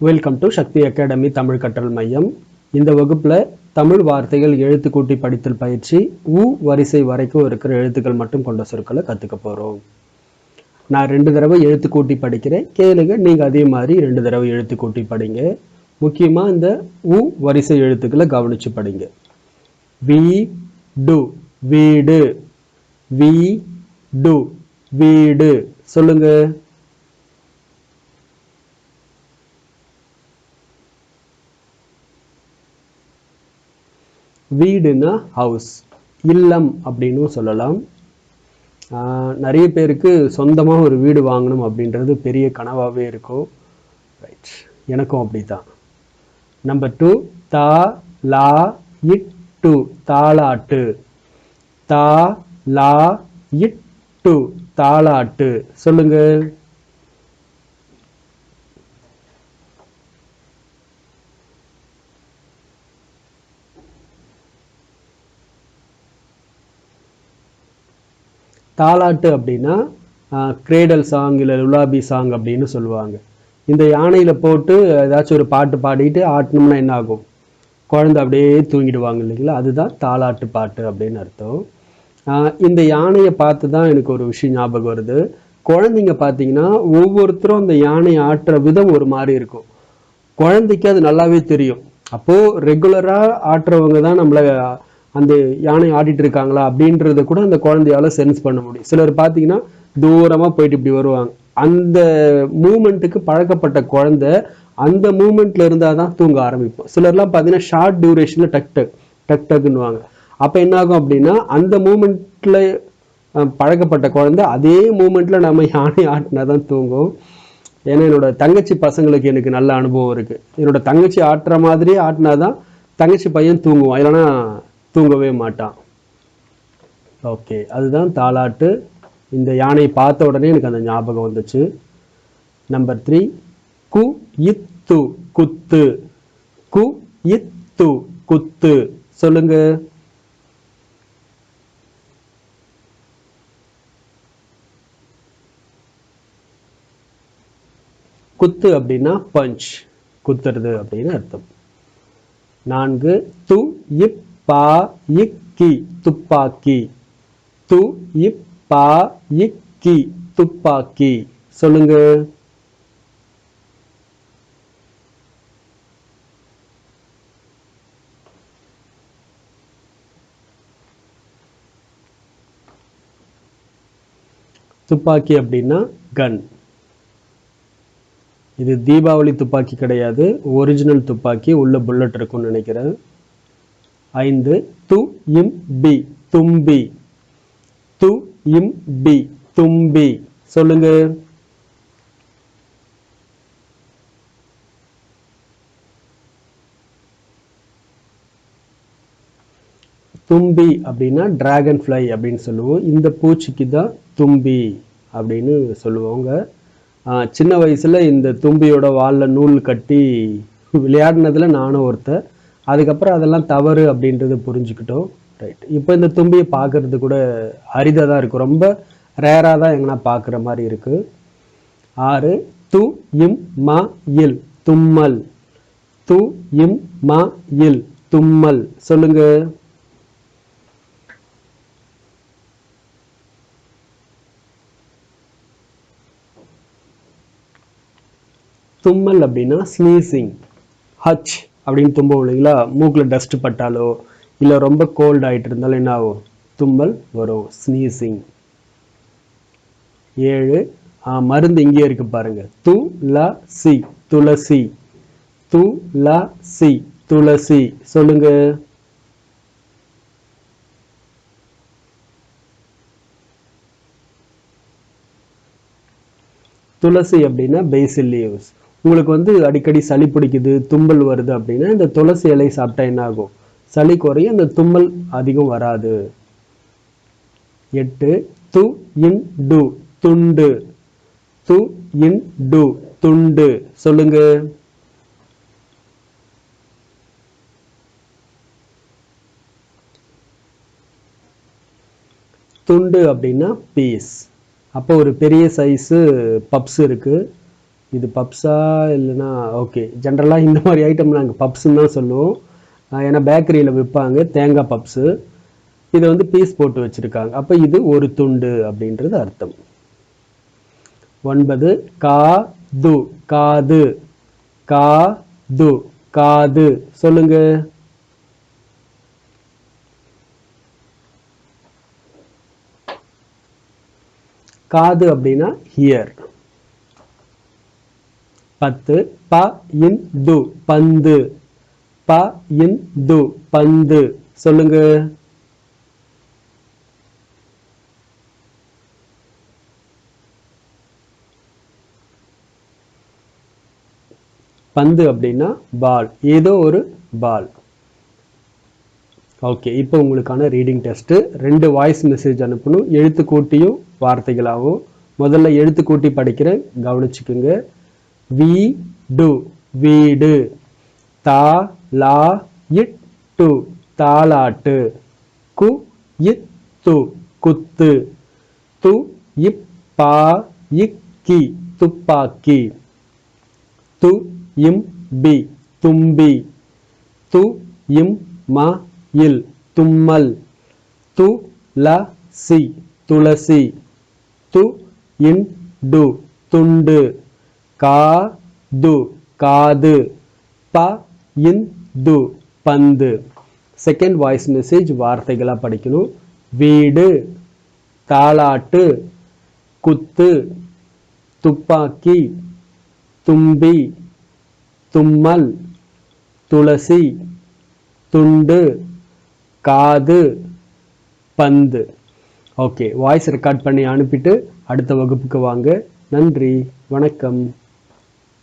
Welcome to Shakti Academy Tamil கற்றல் மையம் இந்த வகுப்பில் தமிழ் வார்த்தைகள் எழுத்து கூட்டி படித்தல் பயிற்சி உ வரிசை வரைக்கும் இருக்கிற எழுத்துக்கள் மட்டும் கொண்ட சொற்களை கற்றுக்க போகிறோம் நான் ரெண்டு தடவை எழுத்து கூட்டி படிக்கிறேன். கேளுங்க நீங்கள் அதே மாதிரி ரெண்டு தடவை எழுத்து கூட்டி படிங்க. முக்கியமாக இந்த உ வரிசை எழுத்துக்களை கவனித்து படிங்க. வி டு வீடு. வி டு வீடு. சொல்லுங்கள் வீடுனா ஹவுஸ் இல்லம் அப்படின்னும் சொல்லலாம். நிறைய பேருக்கு சொந்தமாக ஒரு வீடு வாங்கணும் அப்படின்றது பெரிய கனவாகவே இருக்கும். ரைட் எனக்கும் அப்படித்தான். நம்பர் டூ தா லா இட் டு தாளாட்டு. தா லா இட் டு தாளாட்டு. சொல்லுங்கள் தாலாட்டு அப்படின்னா கிரேடல் சாங் இல்லை லுலாபி சாங் அப்படின்னு சொல்லுவாங்க. இந்த யானையில் போட்டு ஏதாச்சும் ஒரு பாட்டு பாடிட்டு ஆட்டணும்னா என்ன ஆகும்? குழந்தை அப்படியே தூங்கிடுவாங்க இல்லைங்களா? அதுதான் தாலாட்டு பாட்டு அப்படின்னு அர்த்தம். இந்த யானையை பார்த்து தான் எனக்கு ஒரு விஷயம் ஞாபகம் வருது. குழந்தைங்க பார்த்தீங்கன்னா ஒவ்வொருத்தரும் அந்த யானையை ஆட்டுற விதம் ஒரு மாதிரி இருக்கும். குழந்தைக்கு அது நல்லாவே தெரியும். அப்போது ரெகுலராக ஆட்டுறவங்க தான் நம்மளை அந்த யானை ஆடிட்டு இருக்காங்களா அப்படின்றத கூட அந்த குழந்தையால சென்ஸ் பண்ண முடியும். சிலர் பார்த்தீங்கன்னா தூரமாக போயிட்டு இப்படி வருவாங்க. அந்த மூமெண்ட்டுக்கு பழக்கப்பட்ட குழந்தை அந்த மூமெண்ட்ல இருந்தால் தான் தூங்க ஆரம்பிப்போம் சிலர்லாம் பார்த்தீங்கன்னா ஷார்ட் டியூரேஷன்ல டக் டக் டக் டக்குன்னுவாங்க. அப்போ என்ன ஆகும் அப்படின்னா அந்த மூமெண்ட்ல பழக்கப்பட்ட குழந்தை அதே மூமெண்ட்ல நம்ம யானை ஆட்டினா தான் தூங்கும். ஏன்னா என்னோட தங்கச்சி பசங்களுக்கு எனக்கு நல்ல அனுபவம் இருக்குது என்னோட தங்கச்சி ஆட்டுற மாதிரியே ஆட்டினா தான் தங்கச்சி பையன் தூங்குவான். இல்லைன்னா தூங்கவே மாட்டான். ஓகே அதுதான் தாலாட்டு. இந்த யானையை பார்த்த உடனே எனக்கு அந்த ஞாபகம் வந்துச்சு. நம்பர் த்ரீ கு இத்து குத்து. கு இத்து குத்து. சொல்லுங்க. குத்து அப்படின்னா பஞ்ச் குத்துறது அப்படின்னு அர்த்தம். நான்கு து இப் பா இக்கி துப்பாக்கி. து இப் பா துப்பாக்கி. சொல்லுங்க. துப்பாக்கி அப்படின்னா கன் இது தீபாவளி துப்பாக்கி கிடையாது. ஒரிஜினல் துப்பாக்கி உள்ள புல்லட் இருக்கும்னு நினைக்கிறேன். ஐந்து து இம் பி. தும்பி. து இம் பி. தும்பி. சொல்லுங்க. தும்பி அப்படின்னா டிராகன் ஃப்ளை அப்படின்னு சொல்லுவோம். இந்த பூச்சிக்கு தான் தும்பி அப்படின்னு சொல்லுவாங்க. ஆஹ் சின்ன வயசுல இந்த தும்பியோட வாலில் நூல் கட்டி விளையாடினதில் நானும் ஒருத்தர் அதுக்கப்புறம் அதெல்லாம் தவறு அப்படின்றத புரிஞ்சுக்கிட்டோம். ரைட் இப்போ இந்த தும்பியை பார்க்கறது கூட அரிதாக தான் இருக்கும். ரொம்ப ரேராக தான் எங்கன்னா பார்க்குற மாதிரி இருக்குது ஆறு து இம் ம இல். தும்மல். து இம் ம இல். தும்மல். சொல்லுங்க. தும்மல் அப்படின்னா ஸ்னீசிங் ஹச் அப்படின்னு தும்போம் இல்லைங்களா? மூக்கில் டஸ்ட் பட்டாலோ இல்லை ரொம்ப கோல்ட் ஆகிட்டு இருந்தாலும் என்ன ஆகும்? தும்மல் வரும். ஸ்னீசிங் ஏழு மருந்து இங்கே இருக்கு பாருங்க. து ல சி துளசி து ல சி துளசி. சொல்லுங்க. துளசி அப்படின்னா பேசில் லீவ்ஸ் உங்களுக்கு வந்து அடிக்கடி சளி பிடிக்குது தும்மல் வருது அப்படின்னா இந்த துளசி இலை சாப்பிட்டா என்ன ஆகும் சளி குறையும் இந்த தும்மல் அதிகம் வராது. எட்டு து இன் டு துண்டு. து இன் டு துண்டு. சொல்லுங்க. துண்டு அப்படின்னா பீஸ் அப்போ ஒரு பெரிய சைஸு பப்ஸ் இருக்குது இது பப்ஸா இல்லைன்னா ஓகே ஜென்ரலாக இந்த மாதிரி ஐட்டம் நாங்கள் பப்ஸுன்னு தான் சொல்லுவோம். ஏன்னா பேக்கரியில் விற்பாங்க தேங்காய் பப்ஸு இதை வந்து பீஸ் போட்டு வச்சுருக்காங்க. அப்போ இது ஒரு துண்டு அப்படின்றது அர்த்தம். ஒன்பது கா து. காது கா து. காது சொல்லுங்க. காது அப்படின்னா ஹியர் பத்து ப இன் து பந்து. ப இன் து பந்து. சொல்லுங்க. பந்து அப்படின்னா பால் ஏதோ ஒரு பால் ஓகே இப்போ உங்களுக்கான ரீடிங் டெஸ்ட்டு ரெண்டு வாய்ஸ் மெசேஜ் அனுப்பணும். எழுத்து கூட்டியும் வார்த்தைகளாகவும். முதல்ல எழுத்து கூட்டி படிக்கிறேன். கவனிச்சுக்குங்க. வி டு வீடு. தா லா இட் டு தாலாட்டு. கு இத் து குத்து. து இப் பா இக் துப்பாக்கி. து இம் பி தும்பி. து இம் ம இல் தும்மல். து ல சி துளசி. து இன் டு துண்டு. கா து காது. ப இன் து பந்து. செகண்ட் வாய்ஸ் மெசேஜ் வார்த்தைகளாக படிக்கணும். வீடு தாலாட்டு குத்து துப்பாக்கி தும்பி தும்மல் துளசி துண்டு காது பந்து. ஓகே வாய்ஸ் ரெக்கார்ட் பண்ணி அனுப்பிட்டு அடுத்த வகுப்புக்கு வாங்க. நன்றி வணக்கம்.